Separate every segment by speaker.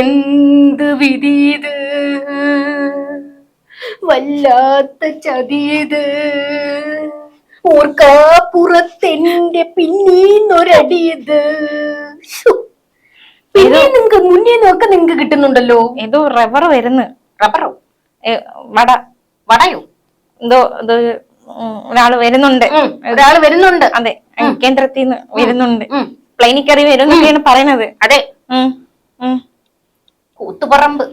Speaker 1: എന്ത് വിധീത്? വല്ലാത്ത ചതിയത് ഓർക്കാപ്പുറത്തെന്റെ പിന്നീന്നൊരടിയത്. പിന്നെ നിങ്ങക്ക് മുന്നേ നോക്ക നിങ്ങക്ക് കിട്ടുന്നുണ്ടല്ലോ.
Speaker 2: ഏതോ റബ്ബർ വരുന്നു.
Speaker 1: റബ്ബറോ?
Speaker 2: വട.
Speaker 1: വടയോ?
Speaker 2: എന്തോ ഇത് ഒരാൾ ഒരാൾ വരുന്നുണ്ട്.
Speaker 1: ഒരാൾ ഒരാൾ വരുന്നുണ്ട്.
Speaker 2: അതെ കേന്ദ്രത്തിൽ നിന്ന് വരുന്നുണ്ട്.
Speaker 1: പ്ലെയിനിക്കറി
Speaker 2: പ്ലെയിനിൽ കയറി വരുന്നൊക്കെയാണ് പറയുന്നത്
Speaker 1: അതെ.
Speaker 2: ഉം, ഉം.
Speaker 1: കൂത്തുപറമ്പ്.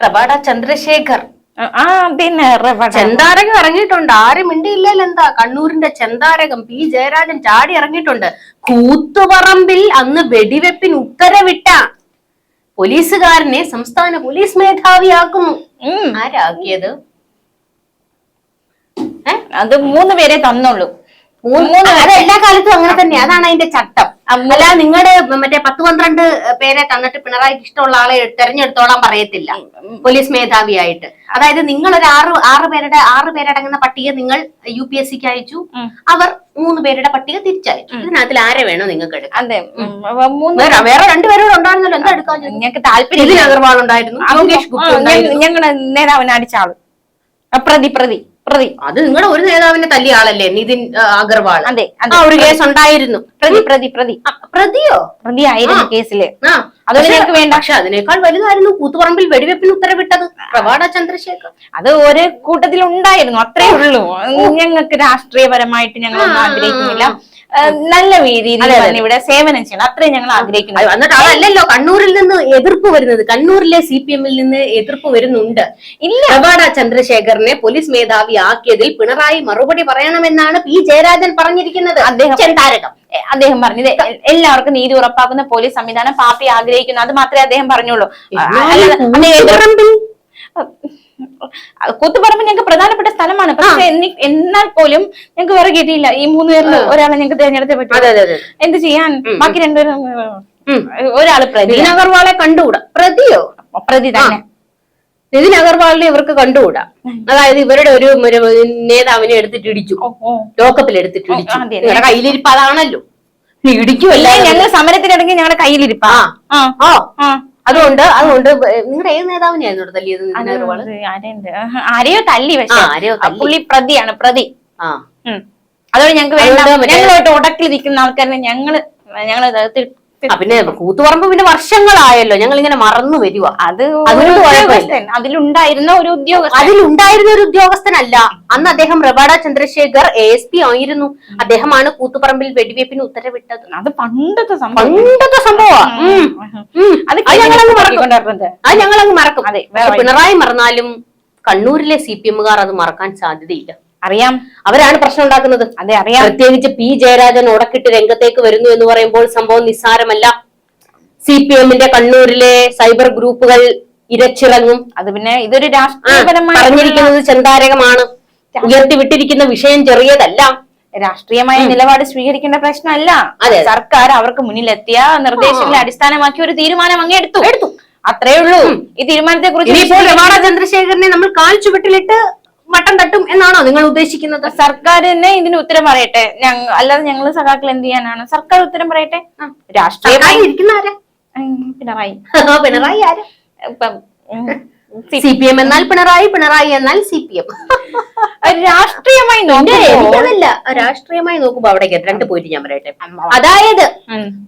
Speaker 1: റബാഡ ചന്ദ്രശേഖർ.
Speaker 2: ആ, പിന്നെ
Speaker 1: ചെന്താരകം ഇറങ്ങിയിട്ടുണ്ട്. ആരും മിണ്ടിയില്ലല്ലോ എന്താ? കണ്ണൂരിന്റെ ചെന്താരകം പി. ജയരാജൻ ചാടി ഇറങ്ങിയിട്ടുണ്ട്. കൂത്തുപറമ്പിൽ അന്ന് വെടിവെപ്പിന് ഉത്തരവിട്ട പോലീസുകാരനെ സംസ്ഥാന പോലീസ് മേധാവിയാക്കുന്നു. ആരാക്കിയത്? ഏ?
Speaker 2: അത് മൂന്ന് പേരെ തന്നുള്ളൂ.
Speaker 1: എല്ലാ കാലത്തും അങ്ങനെ തന്നെ അതാണ് അതിന്റെ ചട്ടം. അല്ല നിങ്ങളുടെ മറ്റേ പത്ത് പന്ത്രണ്ട് പേരെ തന്നിട്ട് പിണറായിക്ക് ഇഷ്ടമുള്ള ആളെ തെരഞ്ഞെടുത്തോളാൻ പറയത്തില്ല. പോലീസ് മേധാവിയായിട്ട്. അതായത് നിങ്ങൾ ഒരു ആറ് ആറ് പേരുടെ ആറ് പേരടങ്ങുന്ന പട്ടിക നിങ്ങൾ യു പി എസ് സിക്ക് അയച്ചു അവർ മൂന്ന് പേരുടെ പട്ടിക തിരിച്ചയച്ചു. ഇതിനകത്തിൽ ആരെ വേണോ നിങ്ങൾക്ക് എടുക്കാം
Speaker 2: അതെ.
Speaker 1: വേറെ രണ്ടുപേരോട് ഉണ്ടായിരുന്നല്ലോ. എന്താ എടുക്കാൻ
Speaker 2: ഞങ്ങൾക്ക് താല്പര്യം
Speaker 1: അഗർവാൾ ഉണ്ടായിരുന്നു.
Speaker 2: ഞങ്ങളുടെ നേതാവിനെ അടിച്ച ആൾ. പ്രതി പ്രതി. പ്രതി.
Speaker 1: അത് നിങ്ങളുടെ ഒരു നേതാവിനെ തല്ലിയ ആളല്ലേ നിതിൻ അഗർവാൾ?
Speaker 2: അതെ
Speaker 1: ആ ഒരു കേസ് ഉണ്ടായിരുന്നു.
Speaker 2: പ്രതി പ്രതി പ്രതി.
Speaker 1: പ്രതിയോ?
Speaker 2: പ്രതി ആയിരുന്നു കേസിൽ.
Speaker 1: പക്ഷേ-
Speaker 2: വേണ്ട.
Speaker 1: പക്ഷെ അതിനേക്കാൾ വലുതായിരുന്നു കൂത്തുപറമ്പിൽ വെടിവെപ്പിന് ഉത്തരവിട്ടത് പ്രവാട ചന്ദ്രശേഖർ.
Speaker 2: അത് ഒരു കൂട്ടത്തിൽ ഉണ്ടായിരുന്നു അത്രേ ഉള്ളൂ. ഞങ്ങൾക്ക് രാഷ്ട്രീയപരമായിട്ട് ഞങ്ങൾ ഒന്നും ആഗ്രഹിക്കുന്നില്ല. നല്ല രീതിയിൽ ഇവിടെ സേവനം ചെയ്യണം. അത്രയും ഞങ്ങൾ ആഗ്രഹിക്കുന്നു
Speaker 1: അത് എന്നിട്ട് അതല്ലല്ലോ കണ്ണൂരിൽ നിന്ന് എതിർപ്പ് വരുന്നത്. കണ്ണൂരിലെ സി പി എമ്മിൽ നിന്ന് എതിർപ്പ് വരുന്നുണ്ട്.
Speaker 2: ഇല്ല.
Speaker 1: അവാട ചന്ദ്രശേഖറിനെ പോലീസ് മേധാവി ആക്കിയതിൽ പിണറായി മറുപടി പറയണമെന്നാണ് പി ജയരാജൻ പറഞ്ഞിരിക്കുന്നത്.
Speaker 2: അദ്ദേഹം- താരകം. അദ്ദേഹം പറഞ്ഞത് എല്ലാവർക്കും നീതി ഉറപ്പാക്കുന്ന പോലീസ് സംവിധാനം പാർട്ടി ആഗ്രഹിക്കുന്നു. അത് മാത്രമേ അദ്ദേഹം പറഞ്ഞുള്ളൂ. കൂത്തുപറമ്പ് ഞങ്ങൾക്ക് പ്രധാനപ്പെട്ട സ്ഥലമാണ്. പക്ഷെ എന്നി- എന്നാൽ പോലും ഞങ്ങൾക്ക് വേറെ കിട്ടിയില്ല ഈ മൂന്ന് പേരിൽ ഒരാളെ ഞങ്ങൾക്ക് തിരഞ്ഞെടുത്തേ പറ്റും. എന്ത് ചെയ്യാൻ? ബാക്കി രണ്ടുപേരും. ഒരാൾ പ്രതി.
Speaker 1: അഗർവാളെ കണ്ടുകൂടാ? പ്രതിയോ?
Speaker 2: പ്രതി തന്നെ.
Speaker 1: നിതിൻ അഗർവാളിനെ ഇവർക്ക് കണ്ടുകൂടാ? അതായത് ഇവരുടെ ഒരു നേതാവിനെ എടുത്തിട്ട് ഇടിച്ചു. ലോക്കപ്പിൽ എടുത്തിട്ട് ഇടിച്ചു. നിങ്ങളുടെ കയ്യിലിരിപ്പ് അതാണല്ലോ. ഇടിക്കുമല്ലേ
Speaker 2: ഞങ്ങൾ സമരത്തിനിടയ്ക്ക് ഞങ്ങളുടെ കയ്യിലിരിപ്പാ.
Speaker 1: ആ. ഓ അതുകൊണ്ട് അതുകൊണ്ട് നിങ്ങളുടെ ഏത് നേതാവിനെയായിരുന്നു തല്ലിയത്?
Speaker 2: ആരെയോ തല്ലി പക്ഷെ പുള്ളി പ്രതിയാണ് പ്രതി. അതുകൊണ്ട് ഞങ്ങൾക്ക് വേണ്ട ഞങ്ങളോട്ട് ഉടക്കിൽ നിൽക്കുന്ന ആൾക്കാരെ ഞങ്ങൾ
Speaker 1: ഞങ്ങൾ പിന്നെ കൂത്തുപറമ്പ് പിന്നെ വർഷങ്ങളായല്ലോ. ഞങ്ങൾ ഇങ്ങനെ മറന്നു വരുക
Speaker 2: അത് അതിലുണ്ടായിരുന്ന ഒരു ഉദ്യോഗസ്ഥൻ.
Speaker 1: അതിലുണ്ടായിരുന്ന ഒരു ഉദ്യോഗസ്ഥനല്ല. അന്ന് അദ്ദേഹം Rabada Chandrasekhar A S P ആയിരുന്നു. അദ്ദേഹമാണ് കൂത്തുപറമ്പിൽ വെടിവെപ്പിന് ഉത്തരവിട്ടത്.
Speaker 2: അത് പണ്ടത്തെ
Speaker 1: പണ്ടത്തെ സംഭവം
Speaker 2: അത്
Speaker 1: ഞങ്ങളങ്ങ് മറക്കും. ഞങ്ങൾ അങ്ങ് മറക്കും.
Speaker 2: അതെ,
Speaker 1: പിണറായി മറന്നാലും കണ്ണൂരിലെ സി പി എമ്മുകാർ അത് മറക്കാൻ സാധ്യതയില്ല.
Speaker 2: അറിയാം.
Speaker 1: അവരാണ് പ്രശ്നം ഉണ്ടാക്കുന്നത്
Speaker 2: അതെ അറിയാം.
Speaker 1: പ്രത്യേകിച്ച് പി ജയരാജൻ ഉടക്കിട്ട് രംഗത്തേക്ക് വരുന്നു എന്ന് പറയുമ്പോൾ സംഭവം നിസ്സാരമല്ല. സി പി എമ്മിന്റെ കണ്ണൂരിലെ സൈബർ ഗ്രൂപ്പുകൾ ഇരച്ചിറങ്ങും.
Speaker 2: അത് പിന്നെ ഇതൊരു രാഷ്ട്രീയപരമായി
Speaker 1: പറഞ്ഞിരിക്കുന്നത് ചെന്താരകമാണ്. ഉയർത്തിവിട്ടിരിക്കുന്ന വിഷയം ചെറിയതല്ല.
Speaker 2: രാഷ്ട്രീയമായ നിലപാട് സ്വീകരിക്കേണ്ട പ്രശ്നമല്ല.
Speaker 1: അതെ.
Speaker 2: സർക്കാർ അവർക്ക് മുന്നിലെത്തിയ നിർദ്ദേശങ്ങളെ അടിസ്ഥാനമാക്കി ഒരു തീരുമാനം അങ്ങേ എടുത്തു. എടുത്തു. അത്രേ ഉള്ളൂ. ഈ തീരുമാനത്തെ കുറിച്ച്
Speaker 1: ചന്ദ്രശേഖരനെ നമ്മൾ കാൽ ചുവട്ടിലിട്ട് മട്ടം തട്ടും എന്നാണോ നിങ്ങൾ ഉദ്ദേശിക്കുന്നത്?
Speaker 2: സർക്കാർ തന്നെ ഇതിന് ഉത്തരം പറയട്ടെ. ഞങ്ങ അല്ലാതെ ഞങ്ങൾ സഖാക്കൾ എന്ത് ചെയ്യാനാണ്? സർക്കാർ ഉത്തരം പറയട്ടെ? രാഷ്ട്രീയമായി
Speaker 1: ഇരിക്കുന്ന ആരാ?
Speaker 2: പിണറായി.
Speaker 1: പിണറായി ആരാ? സി പി എം എന്നാൽ പിണറായി പിണറായി എന്നാൽ സി പി എം.
Speaker 2: രാഷ്ട്രീയമായി
Speaker 1: എനിക്കതല്ല. രാഷ്ട്രീയമായി നോക്കുമ്പോ അവിടേക്ക് രണ്ട് പോയിട്ട് ഞാൻ പറയട്ടെ. അതായത്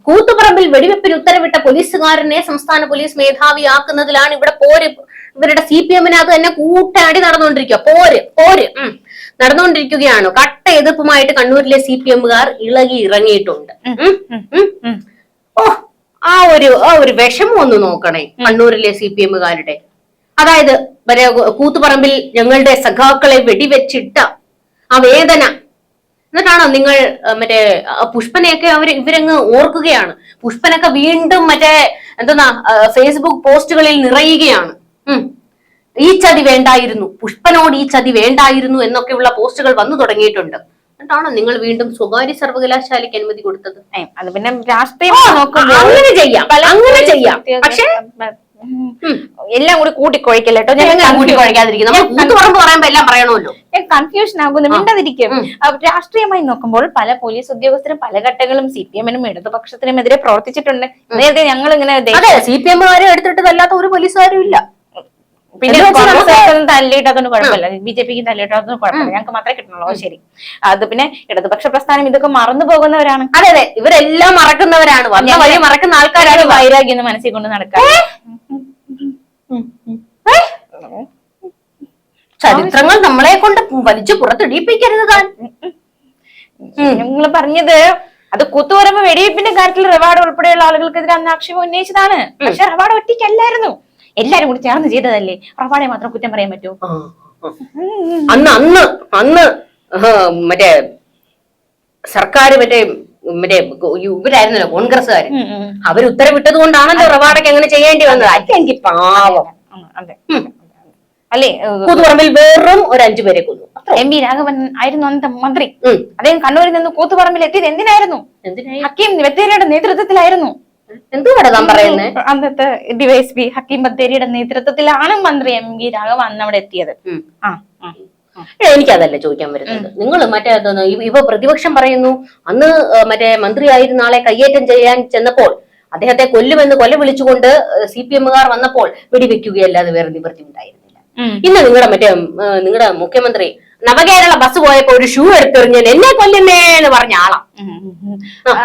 Speaker 1: കൂത്തുപറമ്പിൽ വെടിവെപ്പിന് ഉത്തരവിട്ട പോലീസുകാരനെ സംസ്ഥാന പോലീസ് മേധാവിയാക്കുന്നതിലാണ് ഇവിടെ പോര് ഇവരുടെ സി പി എമ്മിനകത്ത് തന്നെ കൂട്ടാടി നടന്നുകൊണ്ടിരിക്കുക പോര് പോര്. ഉം. നടന്നുകൊണ്ടിരിക്കുകയാണ്. കട്ട എതിർപ്പുമായിട്ട് കണ്ണൂരിലെ സി പി എമ്മുകാർ ഇളകി ഇറങ്ങിയിട്ടുണ്ട്. ഓ ആ ഒരു ആ ഒരു വിഷമം ഒന്ന് നോക്കണേ കണ്ണൂരിലെ സി പി എമ്മുകാരുടെ അതായത് കൂത്തുപറമ്പിൽ ഞങ്ങളുടെ സഖാക്കളെ വെടിവെച്ചിട്ട ആ വേദന. എന്നിട്ടാണോ നിങ്ങൾ മറ്റേ പുഷ്പനെയൊക്കെ അവർ ഇവരങ്ങ് ഓർക്കുകയാണ്. പുഷ്പനൊക്കെ വീണ്ടും മറ്റേ എന്തെന്നാ ആ, ഫേസ്ബുക്ക് പോസ്റ്റുകളിൽ നിറയുകയാണ്. ഈ ചതി വേണ്ടായിരുന്നു. പുഷ്പനോട് ഈ ചതി വേണ്ടായിരുന്നു എന്നൊക്കെയുള്ള പോസ്റ്റുകൾ വന്നു തുടങ്ങിയിട്ടുണ്ട്. എന്നിട്ടാണോ നിങ്ങൾ വീണ്ടും സ്വകാര്യ സർവകലാശാലയ്ക്ക് അനുമതി കൊടുത്തത്?
Speaker 2: അത് പിന്നെ രാഷ്ട്രീയമായി നോക്കുമ്പോൾ
Speaker 1: അങ്ങനെ ചെയ്യാം. അങ്ങനെ ചെയ്യാം. പക്ഷേ
Speaker 2: എല്ലാം കൂടി കൂട്ടിക്കൊഴിക്കല്ലോ? കേട്ടോ ഞാൻ
Speaker 1: പറയണമല്ലോ.
Speaker 2: ഞാൻ കൺഫ്യൂഷൻ ആകുന്നു മിണ്ടതിരിക്കും. രാഷ്ട്രീയമായി നോക്കുമ്പോൾ പല പോലീസ് ഉദ്യോഗസ്ഥരും പല ഘട്ടങ്ങളും സി പി എമ്മിനും ഇടതുപക്ഷത്തിനും എതിരെ പ്രവർത്തിച്ചിട്ടുണ്ട്. നേരത്തെ ഞങ്ങൾ ഇങ്ങനെ
Speaker 1: സി പി എമ്മുകാരും എടുത്തിട്ട് ഒരു പോലീസുകാരും ഇല്ല.
Speaker 2: പിന്നെ കോൺഗ്രസ്സുകാർക്കൊന്നും തല്ലിയിട്ടതൊന്നും കുഴപ്പമില്ല. ബി ജെ പിക്ക് തല്ലിയിട്ടതൊന്നും കുഴപ്പമില്ല. ഞങ്ങൾക്ക് മാത്രമേ കിട്ടണുള്ളൂ. ശരി. അത് പിന്നെ ഇടതുപക്ഷ പ്രസ്ഥാനം ഇതൊക്കെ മറന്നു പോകുന്നവരാണ്.
Speaker 1: അതെ അതെ. ഇവരെല്ലാം മറക്കുന്നവരാണ്. വന്ന വഴി മറക്കുന്ന ആൾക്കാരാണ്
Speaker 2: വൈരാഗ്യം എന്ന് മനസ്സിൽ കൊണ്ട് നടക്കാൻ.
Speaker 1: ചരിത്രങ്ങൾ നമ്മളെ കൊണ്ട് വലിച്ചു പുറത്തിടിപ്പിക്കരുത് താൻ.
Speaker 2: നിങ്ങൾ പറഞ്ഞത് അത് കൂത്തുപറമ്പ് വെടിവെപ്പിന്റെ കാര്യത്തിൽ റിവാർഡ് ഉൾപ്പെടെയുള്ള ആളുകൾക്കെതിരെ അന്ന് ആക്ഷേപം ഉന്നയിച്ചതാണ്. പക്ഷെ റിവാർഡ് ഒറ്റയ്ക്കല്ലായിരുന്നു. എല്ലാരും കൂടി ചേർന്ന് ചെയ്തതല്ലേ? പ്രഭാടെ മാത്രം കുറ്റം പറയാൻ പറ്റൂ.
Speaker 1: അന്ന് അന്ന് അന്ന് മറ്റേ സർക്കാർ മറ്റേ മറ്റേ ഇവരായിരുന്നല്ലോ കോൺഗ്രസ്സുകാർ അവർ ഉത്തരവിട്ടത് കൊണ്ടാണല്ലോ റവാഡയ്ക്ക് അങ്ങനെ ചെയ്യേണ്ടി വന്നത്. എനിക്ക് പാവം.
Speaker 2: അല്ലേ
Speaker 1: കൂത്തുപറമ്പിൽ വെറും ഒരു അഞ്ചു പേരെ കൊന്നു.
Speaker 2: എം വി രാഘവൻ ആയിരുന്നു അന്നത്തെ മന്ത്രി. അദ്ദേഹം കണ്ണൂരിൽ നിന്ന് കൂത്തുപറമ്പിൽ എത്തിയത് എന്തിനായിരുന്നു?
Speaker 1: എന്തിനായി?
Speaker 2: ഹക്കീം ബത്തേരിയുടെ നേതൃത്വത്തിലായിരുന്നു.
Speaker 1: എന്തുവാടാ ഡി പറയുന്നേ?
Speaker 2: അന്നത്തെ ഡിവൈസ് പി ഹക്കീം ബത്തേരിയുടെ നേതൃത്വത്തിലാണ് മന്ത്രി എം വി രാഘവൻ അന്ന് അവിടെ എത്തിയത്. ആ.
Speaker 1: എനിക്കതല്ല ചോദിക്കാൻ വരുന്നത്. നിങ്ങൾ മറ്റേ ഇപ്പൊ പ്രതിപക്ഷം പറയുന്നു അന്ന് മറ്റേ മന്ത്രി ആയിരുന്ന ആളെ കയ്യേറ്റം ചെയ്യാൻ ചെന്നപ്പോൾ അദ്ദേഹത്തെ കൊല്ലുമെന്ന് കൊല വിളിച്ചുകൊണ്ട് സി പി എമ്മുകാർ വന്നപ്പോൾ വെടിവെക്കുകയല്ലാതെ വേറെ നിവൃത്തി ഉണ്ടായിരുന്നില്ല ഇന്ന് നിങ്ങളുടെ മറ്റേ നിങ്ങളുടെ മുഖ്യമന്ത്രി നവകേരള ബസ് പോയപ്പോ ഒരു ഷൂ എടുത്തെറിഞ്ഞ് എന്നെ കൊല്ലുന്നേ എന്ന് പറഞ്ഞ ആളാ.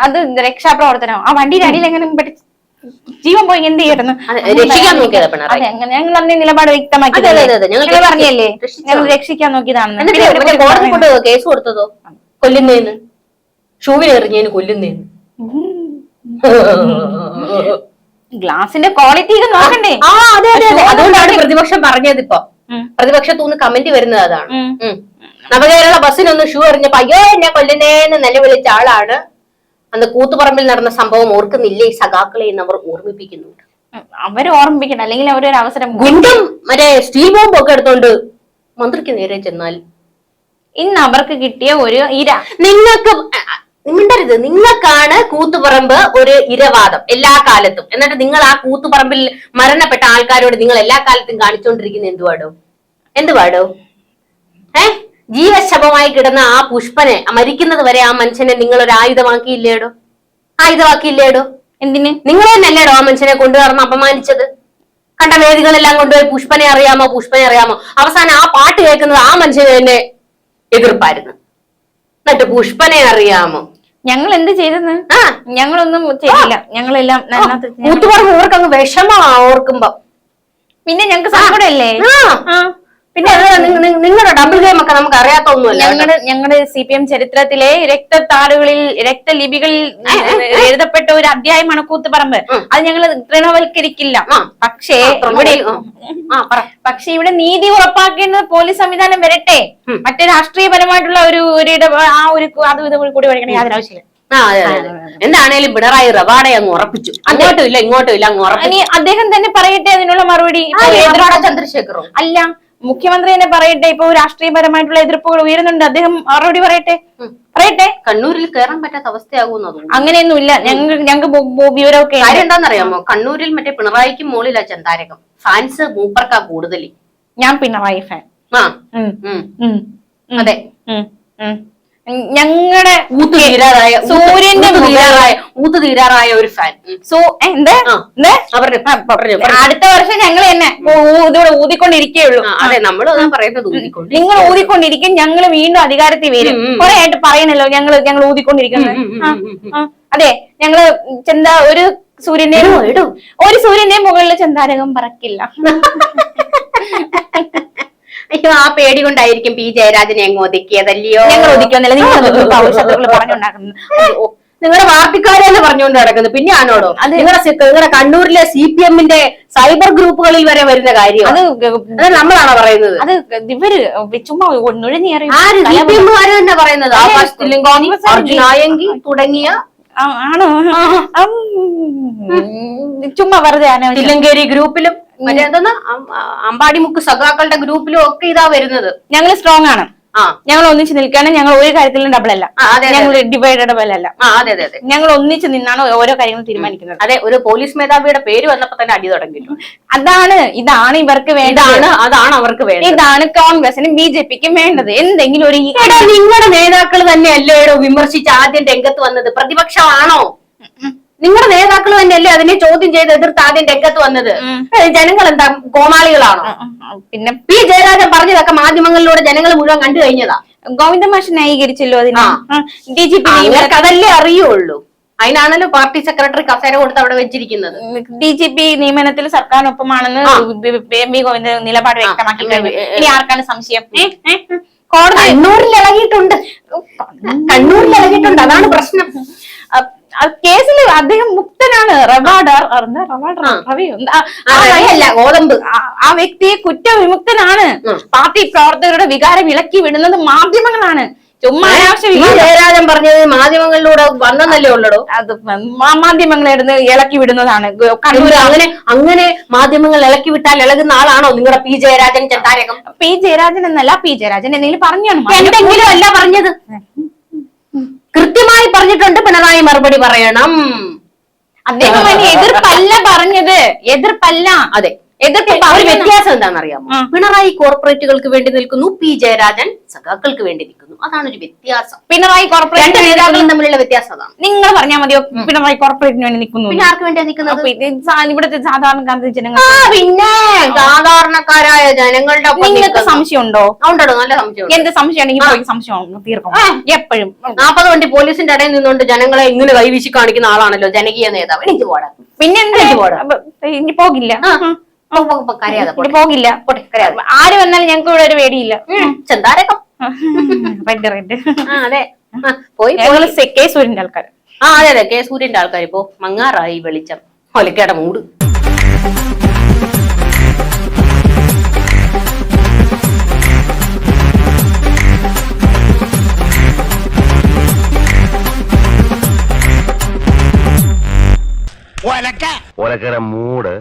Speaker 2: അത് രക്ഷാപ്രവർത്തനം ആ വണ്ടിയുടെ അടിയിൽ എങ്ങനെ ജീവൻ പോയി എന്ത് ചെയ്യണം
Speaker 1: അതെ, രക്ഷിക്കാൻ നോക്കിയതാണ് പിണറായി.
Speaker 2: ഞങ്ങൾ അന്ന് നിലപാട് വ്യക്തമാക്കി
Speaker 1: ഞങ്ങൾ
Speaker 2: പറഞ്ഞല്ലേ. ഞങ്ങൾ രക്ഷിക്കാൻ നോക്കിയതാണ്
Speaker 1: കോടതി. കൊണ്ട് കേസ് കൊടുത്തതോ കൊല്ലുന്നേന്ന് ഷൂവിൽ എറിഞ്ഞേന് കൊല്ലുന്നേന്ന്
Speaker 2: ഗ്ലാസിന്റെ ക്വാളിറ്റി നോക്കണ്ടേ
Speaker 1: ആ അതെ അതെ അതെ അതുകൊണ്ടാണ് പ്രതിപക്ഷം പറഞ്ഞത് ഇപ്പൊ. പ്രതിപക്ഷത്തുനിന്ന് കമന്റ് വരുന്നത് അതാണ്. നവകേരള ബസ്സിനൊന്ന് ഷൂ എറിഞ്ഞപ്പോ അയ്യോ എന്നെ കൊല്ലുന്നേന്ന് നിലവിളിച്ച ആളാണ്. അന്ന് കൂത്തുപറമ്പിൽ നടന്ന സംഭവം ഓർക്കുന്നില്ലേ? ഈ സഖാക്കളെ എന്ന് അവർ ഓർമ്മിപ്പിക്കുന്നുണ്ട്.
Speaker 2: അവർ ഓർമ്മിപ്പിക്കണം അല്ലെങ്കിൽ അവരൊരു അവസരം
Speaker 1: ഗുണ്ടും മറ്റേ സ്റ്റീൽ ബോംബ് ഒക്കെ എടുത്തോണ്ട് മന്ത്രിക്ക് നേരെ ചെന്നാൽ.
Speaker 2: ഇന്ന് അവർക്ക് കിട്ടിയ ഒരു ഇര.
Speaker 1: നിങ്ങൾക്ക് മിണ്ടരുത്. നിങ്ങൾക്കാണ് കൂത്തുപറമ്പ് ഒരു ഇരവാദം എല്ലാ കാലത്തും. എന്നിട്ട് നിങ്ങൾ ആ കൂത്തുപറമ്പിൽ മരണപ്പെട്ട ആൾക്കാരോട് നിങ്ങൾ എല്ലാ കാലത്തും കാണിച്ചുകൊണ്ടിരിക്കുന്ന എന്തുവാടോ എന്തുവാടോ ഏ? ജീവശമമായി കിടന്ന ആ പുഷ്പനെ മരിക്കുന്നത് വരെ ആ മനുഷ്യനെ നിങ്ങൾ ഒരു ആയുധമാക്കിയില്ലേടോ? ആയുധമാക്കിയില്ലേടോ?
Speaker 2: എന്തിന്?
Speaker 1: നിങ്ങൾ തന്നെയല്ലേടോ ആ മനുഷ്യനെ കൊണ്ടുവരണം അപമാനിച്ചത്? കണ്ട വേദികളെല്ലാം കൊണ്ടുപോയി പുഷ്പനെ അറിയാമോ? പുഷ്പനെ അറിയാമോ? അവസാനം ആ പാട്ട് കേൾക്കുന്നത് ആ മനുഷ്യനെ തന്നെ എതിർപ്പായിരുന്നു. എന്നിട്ട് പുഷ്പനെ അറിയാമോ?
Speaker 2: ഞങ്ങൾ എന്ത് ചെയ്തെന്ന് ഞങ്ങളൊന്നും ചെയ്തില്ല. ഞങ്ങളെല്ലാം
Speaker 1: മൂത്തുപറമ്പ് അങ്ങ് വിഷമാ ഓർക്കുമ്പോ.
Speaker 2: പിന്നെ ഞങ്ങക്ക് സങ്കടമല്ലേ
Speaker 1: ആ. പിന്നെ നിങ്ങളുടെ ഡബിൾ ഗെയിം ഒക്കെ നമുക്ക് അറിയാത്ത ഒന്നുമല്ല
Speaker 2: ഞങ്ങളുടെ ഞങ്ങളുടെ സി പി എം ചരിത്രത്തിലെ രക്തത്താടുകളിൽ രക്തലിപികളിൽ എഴുതപ്പെട്ട ഒരു അധ്യായമാണ് കൂത്തുപറമ്പ്. അത് ഞങ്ങൾ തൃണവൽക്കരിക്കില്ല. പക്ഷേ ഇവിടെ പക്ഷെ ഇവിടെ നീതി ഉറപ്പാക്കേണ്ടത് പോലീസ് സംവിധാനം വരട്ടെ. മറ്റേ രാഷ്ട്രീയപരമായിട്ടുള്ള ഒരു ഒരു ആ ഒരു അതും ഇതും കൂടി പഠിക്കണം യാതൊരു ആവശ്യമില്ല.
Speaker 1: എന്താണേലും പിണറായി റവാടെ അങ്ങ് ഉറപ്പിച്ചു. അങ്ങോട്ടും ഇല്ല ഇങ്ങോട്ടും ഇല്ല അങ്ങ് ഉറപ്പിച്ചു.
Speaker 2: അദ്ദേഹം തന്നെ പറയട്ടെ അതിനുള്ള മറുപടി.
Speaker 1: ചന്ദ്രശേഖറോ
Speaker 2: അല്ല മുഖ്യമന്ത്രി തന്നെ പറയട്ടെ ഇപ്പൊ രാഷ്ട്രീയപരമായിട്ടുള്ള എതിർപ്പുകൾ ഉയരുന്നുണ്ട്. അദ്ദേഹം മറുപടി പറയട്ടെ? പറയട്ടെ?
Speaker 1: കണ്ണൂരിൽ കയറാൻ പറ്റാത്ത അവസ്ഥയാകുമെന്ന് തോന്നുന്നു.
Speaker 2: അങ്ങനെയൊന്നുമില്ല ഞങ്ങൾ ഞങ്ങൾക്ക് വിവരമൊക്കെ
Speaker 1: കാര്യം എന്താണെന്നറിയാമോ? കണ്ണൂരിൽ മറ്റേ പിണറായിക്കും മുകളിലാ ചന്താരകം. ഫാൻസ് മൂപ്പർക്കാ കൂടുതൽ
Speaker 2: ഞാൻ പിണറായി ഫാൻ
Speaker 1: ആ. അതെ.
Speaker 2: ഞങ്ങളുടെ
Speaker 1: ഊത്ത് തീരാറായ
Speaker 2: സൂര്യന്റെ
Speaker 1: തീരാറായ ഊത്ത് തീരാറായ ഒരു ഫാൻ
Speaker 2: സോ എന്താ. അടുത്ത വർഷം ഞങ്ങൾ തന്നെ ഇതിവിടെ ഊതിക്കൊണ്ടിരിക്കുകയുള്ളൂ
Speaker 1: ആ, അതെ നമ്മൾ പറയുന്നത്
Speaker 2: നിങ്ങൾ ഊതിക്കൊണ്ടിരിക്കും ഞങ്ങൾ വീണ്ടും അധികാരത്തിൽ വരും. കുറെ ആയിട്ട് പറയണല്ലോ ഞങ്ങൾ ഞങ്ങൾ ഊതിക്കൊണ്ടിരിക്കുന്നത്. അതെ ഞങ്ങൾ ചെന്താ ഒരു സൂര്യന്റെ. ഒരു സൂര്യന്റെ മുകളിൽ ചെന്താരകം പറക്കില്ല.
Speaker 1: അയ്യോ ആ പേടി കൊണ്ടായിരിക്കും പി ജയരാജനെ അങ്ങ് ഒതുക്കിയതല്ലയോ
Speaker 2: ഞങ്ങൾ ഒതുക്കിയെന്നല്ല നിങ്ങൾ പറഞ്ഞുണ്ടാക്കുന്നത്
Speaker 1: നിങ്ങളുടെ പാർട്ടിക്കാരെന്ന് പറഞ്ഞുകൊണ്ട് നടക്കുന്നത് പിന്നെ ആണോടോ
Speaker 2: അത്
Speaker 1: നിങ്ങളുടെ നിങ്ങളുടെ കണ്ണൂരിലെ സി പി എമ്മിന്റെ സൈബർ ഗ്രൂപ്പുകളിൽ വരെ വരുന്ന കാര്യം
Speaker 2: അത്
Speaker 1: നമ്മളാണോ പറയുന്നത്
Speaker 2: അത് ഇവർ ചുമ്മാ നുഴഞ്ഞേറി
Speaker 1: ആര് സി പി എമ്മുകാര് തന്നെ പറയുന്നത് ആകാശ് തില്ലങ്കോണി തുടങ്ങിയ
Speaker 2: ആണോ ചുമ്മാ വെറുതെ
Speaker 1: തില്ലങ്കേരി ഗ്രൂപ്പിലും മറ്റേ എന്തെന്നാ? അം- അമ്പാടിമുക്ക് സഖാക്കളുടെ ഗ്രൂപ്പിലും ഒക്കെ ഇതാ വരുന്നത്.
Speaker 2: ഞങ്ങൾ സ്ട്രോങ് ആണ്.
Speaker 1: ആ.
Speaker 2: ഞങ്ങൾ ഒന്നിച്ച് നിൽക്കാണ്. ഞങ്ങൾ ഒരു കാര്യത്തിലും ഡബിൾ അല്ല. ഞങ്ങൾ ഡിവൈഡബിൾ അല്ല.
Speaker 1: ആ അതെ അതെ അതെ.
Speaker 2: ഞങ്ങൾ ഒന്നിച്ച് നിന്നാണ് ഓരോ കാര്യങ്ങളും തീരുമാനിക്കുന്നത്.
Speaker 1: അതെ ഒരു പോലീസ് മേധാവിയുടെ പേര് വന്നപ്പോ തന്നെ അടി തുടങ്ങി
Speaker 2: അതാണ് ഇതാണ് ഇവർക്ക് വേണ്ടത്.
Speaker 1: അതാണ് അവർക്ക് വേണ്ടത്.
Speaker 2: ഇതാണ് കോൺഗ്രസിനും ബി ജെ പിക്കും വേണ്ടത്. എന്തെങ്കിലും ഒരു
Speaker 1: നിങ്ങളുടെ നേതാക്കൾ തന്നെയല്ലേ വിമർശിച്ച് ആദ്യം രംഗത്ത് വന്നത്? പ്രതിപക്ഷമാണോ? നിങ്ങളുടെ നേതാക്കൾ തന്നെയല്ലേ അതിനെ ചോദ്യം ചെയ്ത് എതിർത്ത് ആദ്യം രംഗത്ത് വന്നത്? ജനങ്ങൾ എന്താ കോമാളികളാണോ?
Speaker 2: പിന്നെ
Speaker 1: പി ജയരാജൻ പറഞ്ഞതൊക്കെ മാധ്യമങ്ങളിലൂടെ ജനങ്ങൾ മുഴുവൻ കണ്ടു കഴിഞ്ഞതാ.
Speaker 2: ഗോവിന്ദ മാഷ് ന്യായീകരിച്ചല്ലോ അതിന്. ഡി ജി പി
Speaker 1: അതല്ലേ അറിയുള്ളൂ. അതിനാണല്ലോ പാർട്ടി സെക്രട്ടറി കസേര കൊടുത്ത് അവിടെ വെച്ചിരിക്കുന്നത്.
Speaker 2: ഡി ജി പി നിയമനത്തിൽ സർക്കാരിനൊപ്പമാണെന്ന്. എം വി ഗോവിന്ദ നിലപാട് വ്യക്തമാക്കി ഇനി ആർക്കാണ് സംശയം? കോടതി
Speaker 1: കണ്ണൂരിൽ ഇളകിയിട്ടുണ്ട്. കണ്ണൂരിൽ ഇളകിയിട്ടുണ്ട്. അതാണ് പ്രശ്നം.
Speaker 2: കേസിൽ അദ്ദേഹം മുക്തനാണ്. റവാഡർ. റവിയോ?
Speaker 1: അല്ല ഗോതമ്പ്.
Speaker 2: ആ- വ്യക്തിയെ കുറ്റവിമുക്തനാണ്. പാർട്ടി പ്രവർത്തകരുടെ വികാരം ഇളക്കി വിടുന്നത് മാധ്യമങ്ങളാണ്. ചുമ്മാ
Speaker 1: ജയരാജൻ പറഞ്ഞത് മാധ്യമങ്ങളിലൂടെ വന്നല്ലേ ഉള്ളടോ?
Speaker 2: അത് മാധ്യമങ്ങളായിരുന്നു മാധ്യമങ്ങളെ ഇളക്കി വിടുന്നതാണ്.
Speaker 1: കണ്ണൂർ അങ്ങനെ അങ്ങനെ മാധ്യമങ്ങൾ ഇളക്കി വിട്ടാൽ ഇളകുന്ന ആളാണോ നിങ്ങളുടെ പി ജയരാജൻ ചട്ടാരകം?
Speaker 2: പി ജയരാജൻ എന്നല്ല പി ജയരാജൻ എന്തെങ്കിലും പറഞ്ഞാണ്.
Speaker 1: എന്തെങ്കിലും അല്ല പറഞ്ഞത്. മറുപടി പറയണം.
Speaker 2: അദ്ദേഹം എതിർപ്പല്ല പറഞ്ഞത്. എതിർപ്പല്ല.
Speaker 1: അതെ.
Speaker 2: എതിർപ്പ്
Speaker 1: ഒരു വ്യത്യാസം എന്താണെന്നറിയാമോ. പിണറായി കോർപ്പറേറ്റുകൾക്ക് വേണ്ടി നിൽക്കുന്നു പി. ജയരാജൻ സഖാക്കൾക്ക് വേണ്ടി നിൽക്കുന്നു. അതാണ് ഒരു വ്യത്യാസം.
Speaker 2: പിണറായി കോർപ്പറേറ്റ്
Speaker 1: നേതാക്കളും തമ്മിലുള്ള വ്യത്യാസം അതാണ്.
Speaker 2: നിങ്ങൾ പറഞ്ഞാൽ മതിയോ? പിണറായി കോർപ്പറേറ്റിന് വേണ്ടി നിൽക്കുന്നു
Speaker 1: പിന്നെ ആർക്ക് വേണ്ടിയാ നിൽക്കുന്നത്?
Speaker 2: ഇവിടുത്തെ സാധാരണക്കാരുടെ ജനങ്ങൾ
Speaker 1: പിന്നെ സാധാരണക്കാരായ ജനങ്ങളുടെ
Speaker 2: നിങ്ങൾക്ക്
Speaker 1: സംശയമുണ്ടോ?
Speaker 2: സംശയം ഉണ്ടോ
Speaker 1: ഉണ്ടോ നല്ല സംശയം
Speaker 2: എന്ത് സംശയമാണെങ്കിൽ പോയി സംശയം തീർക്കും. എപ്പോഴും.
Speaker 1: നാപ്പത് വണ്ടി പോലീസിന്റെ ഇടയിൽ നിന്നുകൊണ്ട് ജനങ്ങളെ ഇങ്ങനെ കൈവീശി കാണിക്കുന്ന ആളാണല്ലോ ജനകീയ നേതാവ്. എനിക്ക് പോടാ.
Speaker 2: അപ്പൊ ഇനി പോകില്ല. പോകില്ല. ആര് വന്നാലും ഞങ്ങൾക്ക് ഇവിടെ ഒരു പേടിയില്ല.
Speaker 1: ചെന്താരക്കം. ചെന്താരകം
Speaker 2: റെഡ് റെഡ്
Speaker 1: അതെ. പോയി
Speaker 2: ഞങ്ങൾ കെ സൂര്യന്റെ ആൾക്കാർ
Speaker 1: ആ അതെ അതെ കെ സൂര്യന്റെ ആൾക്കാർ ഇപ്പോ മങ്ങാറായി വെളിച്ചം. ഒലക്കേട മൂട്.
Speaker 3: ഒലക്കേട മൂട്.